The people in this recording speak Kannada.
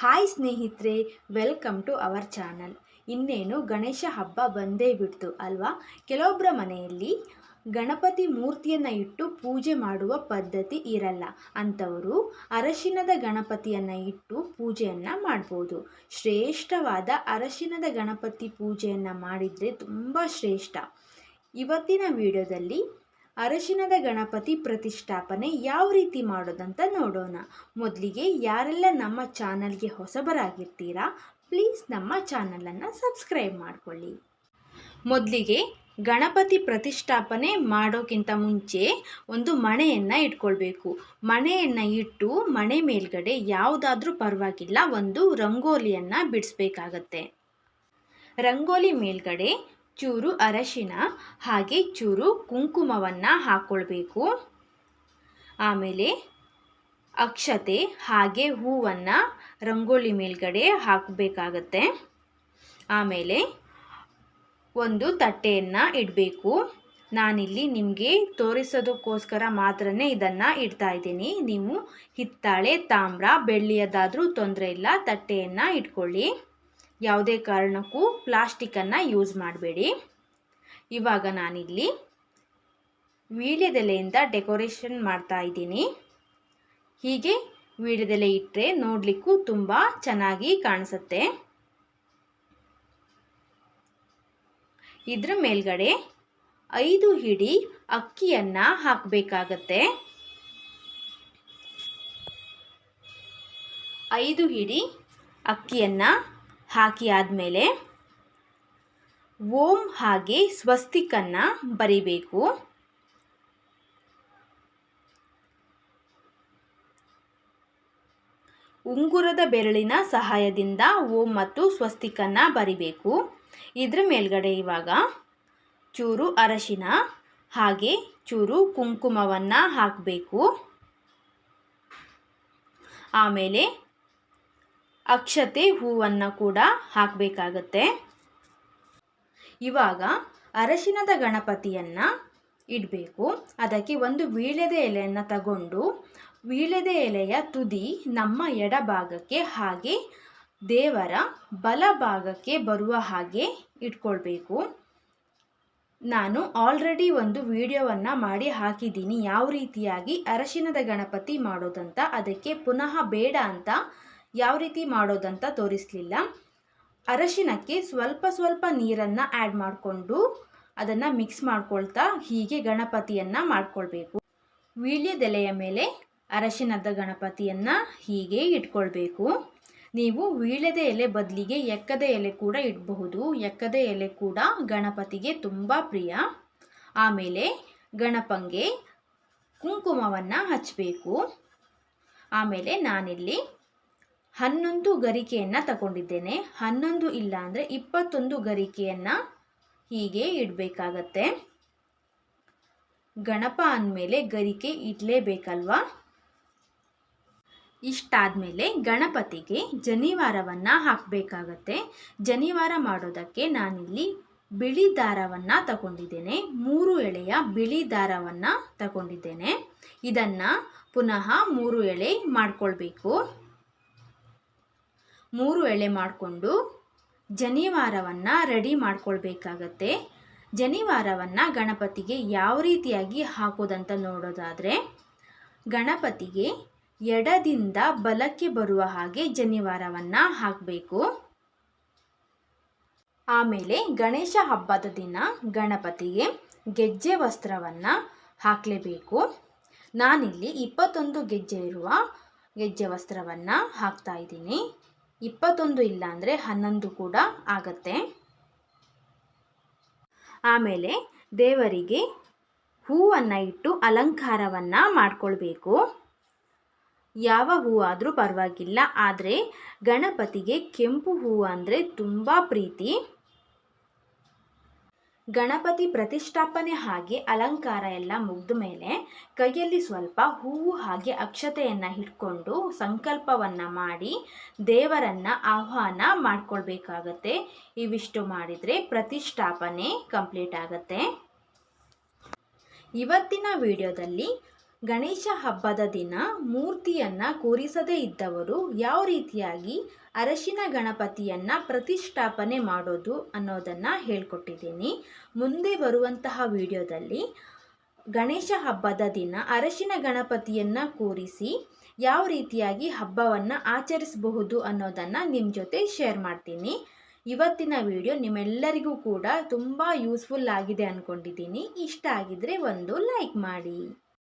ಹಾಯ್ ಸ್ನೇಹಿತರೆ ವೆಲ್ಕಮ್ ಟು ಅವರ್ ಚಾನಲ್ ಇನ್ನೇನು ಗಣೇಶ ಹಬ್ಬ ಬಂದೇ ಬಿಡ್ತು ಅಲ್ವಾ? ಕೆಲವೊಬ್ಬರ ಮನೆಯಲ್ಲಿ ಗಣಪತಿ ಮೂರ್ತಿಯನ್ನು ಇಟ್ಟು ಪೂಜೆ ಮಾಡುವ ಪದ್ಧತಿ ಇರಲ್ಲ. ಅಂಥವರು ಅರಶಿನದ ಗಣಪತಿಯನ್ನು ಇಟ್ಟು ಪೂಜೆಯನ್ನು ಮಾಡ್ಬೋದು. ಶ್ರೇಷ್ಠವಾದ ಅರಶಿನದ ಗಣಪತಿ ಪೂಜೆಯನ್ನು ಮಾಡಿದರೆ ತುಂಬ ಶ್ರೇಷ್ಠ. ಇವತ್ತಿನ ವಿಡಿಯೋದಲ್ಲಿ ಅರಶಿನದ ಗಣಪತಿ ಪ್ರತಿಷ್ಠಾಪನೆ ಯಾವ ರೀತಿ ಮಾಡೋದಂತ ನೋಡೋಣ. ಮೊದಲಿಗೆ ಯಾರೆಲ್ಲ ನಮ್ಮ ಚಾನಲ್ಗೆ ಹೊಸಬರಾಗಿರ್ತೀರಾ, ಪ್ಲೀಸ್ ನಮ್ಮ ಚಾನಲನ್ನು ಸಬ್ಸ್ಕ್ರೈಬ್ ಮಾಡಿಕೊಳ್ಳಿ. ಮೊದಲಿಗೆ ಗಣಪತಿ ಪ್ರತಿಷ್ಠಾಪನೆ ಮಾಡೋಕ್ಕಿಂತ ಮುಂಚೆ ಒಂದು ಮಣೆಯನ್ನು ಇಟ್ಕೊಳ್ಬೇಕು. ಮಣೆಯನ್ನು ಇಟ್ಟು ಮಣೆ ಮೇಲ್ಗಡೆ ಯಾವುದಾದ್ರೂ ಪರವಾಗಿಲ್ಲ ಒಂದು ರಂಗೋಲಿಯನ್ನು ಬಿಡಿಸ್ಬೇಕಾಗತ್ತೆ. ರಂಗೋಲಿ ಮೇಲ್ಗಡೆ ಚೂರು ಅರಶಿನ, ಹಾಗೆ ಚೂರು ಕುಂಕುಮವನ್ನು ಹಾಕ್ಕೊಳ್ಬೇಕು ಆಮೇಲೆ ಅಕ್ಷತೆ, ಹಾಗೆ ಹೂವನ್ನು ರಂಗೋಲಿ ಮೇಲ್ಗಡೆ ಹಾಕಬೇಕಾಗತ್ತೆ. ಆಮೇಲೆ ಒಂದು ತಟ್ಟೆಯನ್ನು ಇಡಬೇಕು. ನಾನಿಲ್ಲಿ ನಿಮಗೆ ತೋರಿಸೋದಕ್ಕೋಸ್ಕರ ಮಾತ್ರ ಇದನ್ನು ಇಡ್ತಾ ಇದ್ದೀನಿ. ನೀವು ಹಿತ್ತಾಳೆ, ತಾಮ್ರ, ಬೆಳ್ಳಿಯದಾದರೂ ತೊಂದರೆ ಇಲ್ಲ, ತಟ್ಟೆಯನ್ನು ಇಟ್ಕೊಳ್ಳಿ. ಯಾವುದೇ ಕಾರಣಕ್ಕೂ ಪ್ಲಾಸ್ಟಿಕ್ಕನ್ನು ಯೂಸ್ ಮಾಡಬೇಡಿ. ಇವಾಗ ನಾನಿಲ್ಲಿ ವೀಳ್ಯದೆಲೆಯಿಂದ ಡೆಕೋರೇಷನ್ ಮಾಡ್ತಾ ಇದ್ದೀನಿ. ಹೀಗೆ ವೀಳ್ಯದೆಲೆ ಇಟ್ಟರೆ ನೋಡಲಿಕ್ಕೂ ತುಂಬ ಚೆನ್ನಾಗಿ ಕಾಣಿಸುತ್ತೆ. ಇದರ ಮೇಲ್ಗಡೆ ಐದು ಹಿಡಿ ಅಕ್ಕಿಯನ್ನು ಹಾಕಬೇಕಾಗತ್ತೆ. ಐದು ಹಿಡಿ ಅಕ್ಕಿಯನ್ನು ಹಾಕಿ ಆದಮೇಲೆ ಓಂ ಹಾಗೆ ಸ್ವಸ್ತಿಕನ್ನು ಬರಿಬೇಕು. ಉಂಗುರದ ಬೆರಳಿನ ಸಹಾಯದಿಂದ ಓಂ ಮತ್ತು ಸ್ವಸ್ತಿಕನ್ನು ಬರಿಬೇಕು. ಇದರ ಮೇಲ್ಗಡೆ ಇವಾಗ ಚೂರು ಅರಶಿನ, ಹಾಗೆ ಚೂರು ಕುಂಕುಮವನ್ನು ಹಾಕಬೇಕು. ಆಮೇಲೆ ಅಕ್ಷತೆ ಹೂವನ್ನು ಕೂಡ ಹಾಕಬೇಕಾಗತ್ತೆ. ಇವಾಗ ಅರಶಿನದ ಗಣಪತಿಯನ್ನು ಇಡಬೇಕು. ಅದಕ್ಕೆ ಒಂದು ವೀಳ್ಯದ ಎಲೆಯನ್ನು ತಗೊಂಡು ವೀಳ್ಯದ ಎಲೆಯ ತುದಿ ನಮ್ಮ ಎಡಭಾಗಕ್ಕೆ ಹಾಗೆ ದೇವರ ಬಲಭಾಗಕ್ಕೆ ಬರುವ ಹಾಗೆ ಇಟ್ಕೊಳ್ಬೇಕು. ನಾನು ಆಲ್ರೆಡಿ ಒಂದು ವಿಡಿಯೋವನ್ನು ಮಾಡಿ ಹಾಕಿದ್ದೀನಿ. ಯಾವ ರೀತಿಯಾಗಿ ಅರಶಿನದ ಗಣಪತಿ ಮಾಡೋದಂತ ಅದಕ್ಕೆ ಪುನಃ ಬೇಡ ಅಂತ ಯಾವ ರೀತಿ ಮಾಡೋದಂತ ತೋರಿಸಲಿಲ್ಲ. ಅರಶಿನಕ್ಕೆ ಸ್ವಲ್ಪ ಸ್ವಲ್ಪ ನೀರನ್ನು ಆ್ಯಡ್ ಮಾಡಿಕೊಂಡು ಅದನ್ನು ಮಿಕ್ಸ್ ಮಾಡ್ಕೊಳ್ತಾ ಹೀಗೆ ಗಣಪತಿಯನ್ನು ಮಾಡ್ಕೊಳ್ಬೇಕು. ವೀಳ್ಯದೆಲೆಯ ಮೇಲೆ ಅರಶಿನದ ಗಣಪತಿಯನ್ನು ಹೀಗೆ ಇಟ್ಕೊಳ್ಬೇಕು. ನೀವು ವೀಳ್ಯದ ಎಲೆ ಬದಲಿಗೆ ಎಕ್ಕದ ಎಲೆ ಕೂಡ ಇಡಬಹುದು. ಎಕ್ಕದ ಎಲೆ ಕೂಡ ಗಣಪತಿಗೆ ತುಂಬ ಪ್ರಿಯ. ಆಮೇಲೆ ಗಣಪಂಗೆ ಕುಂಕುಮವನ್ನು ಹಚ್ಚಬೇಕು ಆಮೇಲೆ ನಾನಿಲ್ಲಿ ಹನ್ನೊಂದು ಗರಿಕೆಯನ್ನು ತಗೊಂಡಿದ್ದೇನೆ. ಹನ್ನೊಂದು ಇಲ್ಲ ಅಂದರೆ ಇಪ್ಪತ್ತೊಂದು ಗರಿಕೆಯನ್ನು ಹೀಗೆ ಇಡಬೇಕಾಗತ್ತೆ. ಗಣಪ ಅಂದಮೇಲೆ ಗರಿಕೆ ಇಡಲೇಬೇಕಲ್ವಾ? ಇಷ್ಟಾದಮೇಲೆ ಗಣಪತಿಗೆ ಜನಿವಾರವನ್ನು ಹಾಕಬೇಕಾಗತ್ತೆ. ಜನಿವಾರ ಮಾಡೋದಕ್ಕೆ ನಾನಿಲ್ಲಿ ಬಿಳಿ ದಾರವನ್ನು ತಗೊಂಡಿದ್ದೇನೆ. ಮೂರು ಎಳೆಯ ಬಿಳಿ ದಾರವನ್ನು ತಗೊಂಡಿದ್ದೇನೆ. ಇದನ್ನು ಪುನಃ ಮೂರು ಎಳೆ ಮಾಡ್ಕೊಳ್ಬೇಕು. ಮೂರು ಎಳೆ ಮಾಡಿಕೊಂಡು ಜನಿವಾರವನ್ನು ರೆಡಿ ಮಾಡ್ಕೊಳ್ಬೇಕಾಗತ್ತೆ. ಜನಿವಾರವನ್ನು ಗಣಪತಿಗೆ ಯಾವ ರೀತಿಯಾಗಿ ಹಾಕೋದಂತ ನೋಡೋದಾದರೆ, ಗಣಪತಿಗೆ ಎಡದಿಂದ ಬಲಕ್ಕೆ ಬರುವ ಹಾಗೆ ಜನಿವಾರವನ್ನು ಹಾಕಬೇಕು. ಆಮೇಲೆ ಗಣೇಶ ಹಬ್ಬದ ದಿನ ಗಣಪತಿಗೆ ಗೆಜ್ಜೆ ವಸ್ತ್ರವನ್ನು ಹಾಕಲೇಬೇಕು. ನಾನಿಲ್ಲಿ ಇಪ್ಪತ್ತೊಂದು ಗೆಜ್ಜೆ ಇರುವ ಗೆಜ್ಜೆ ವಸ್ತ್ರವನ್ನು ಹಾಕ್ತಾ ಇದ್ದೀನಿ. ಇಪ್ಪತ್ತೊಂದು ಇಲ್ಲ ಅಂದರೆ ಹನ್ನೊಂದು ಕೂಡ ಆಗತ್ತೆ. ಆಮೇಲೆ ದೇವರಿಗೆ ಹೂವನ್ನು ಇಟ್ಟು ಅಲಂಕಾರವನ್ನು ಮಾಡಿಕೊಳ್ಬೇಕು. ಯಾವ ಹೂವಾದರೂ ಪರವಾಗಿಲ್ಲ, ಆದರೆ ಗಣಪತಿಗೆ ಕೆಂಪು ಹೂವು ಅಂದರೆ ತುಂಬ ಪ್ರೀತಿ. ಗಣಪತಿ ಪ್ರತಿಷ್ಠಾಪನೆ ಹಾಗೆ ಅಲಂಕಾರ ಎಲ್ಲ ಮುಗಿದ ಮೇಲೆ ಕೈಯಲ್ಲಿ ಸ್ವಲ್ಪ ಹೂವು ಹಾಗೆ ಅಕ್ಷತೆಯನ್ನು ಹಿಡ್ಕೊಂಡು ಸಂಕಲ್ಪವನ್ನು ಮಾಡಿ ದೇವರನ್ನು ಆಹ್ವಾನ ಮಾಡ್ಕೊಳ್ಬೇಕಾಗತ್ತೆ. ಇವಿಷ್ಟು ಮಾಡಿದರೆ ಪ್ರತಿಷ್ಠಾಪನೆ ಕಂಪ್ಲೀಟ್ ಆಗುತ್ತೆ. ಇವತ್ತಿನ ವಿಡಿಯೋದಲ್ಲಿ ಗಣೇಶ ಹಬ್ಬದ ದಿನ ಮೂರ್ತಿಯನ್ನು ಕೂರಿಸದೇ ಇದ್ದವರು ಯಾವ ರೀತಿಯಾಗಿ ಅರಶಿನ ಗಣಪತಿಯನ್ನು ಪ್ರತಿಷ್ಠಾಪನೆ ಮಾಡೋದು ಅನ್ನೋದನ್ನು ಹೇಳ್ಕೊಟ್ಟಿದ್ದೀನಿ. ಮುಂದೆ ಬರುವಂತಹ ವಿಡಿಯೋದಲ್ಲಿ ಗಣೇಶ ಹಬ್ಬದ ದಿನ ಅರಶಿನ ಗಣಪತಿಯನ್ನು ಕೂರಿಸಿ ಯಾವ ರೀತಿಯಾಗಿ ಹಬ್ಬವನ್ನು ಆಚರಿಸಬಹುದು ಅನ್ನೋದನ್ನು ನಿಮ್ಮ ಜೊತೆ ಶೇರ್ ಮಾಡ್ತೀನಿ. ಇವತ್ತಿನ ವಿಡಿಯೋ ನಿಮ್ಮೆಲ್ಲರಿಗೂ ಕೂಡ ತುಂಬ ಯೂಸ್ಫುಲ್ ಆಗಿದೆ ಅಂದ್ಕೊಂಡಿದ್ದೀನಿ ಇಷ್ಟ ಆಗಿದ್ರೆ ಒಂದು ಲೈಕ್ ಮಾಡಿ.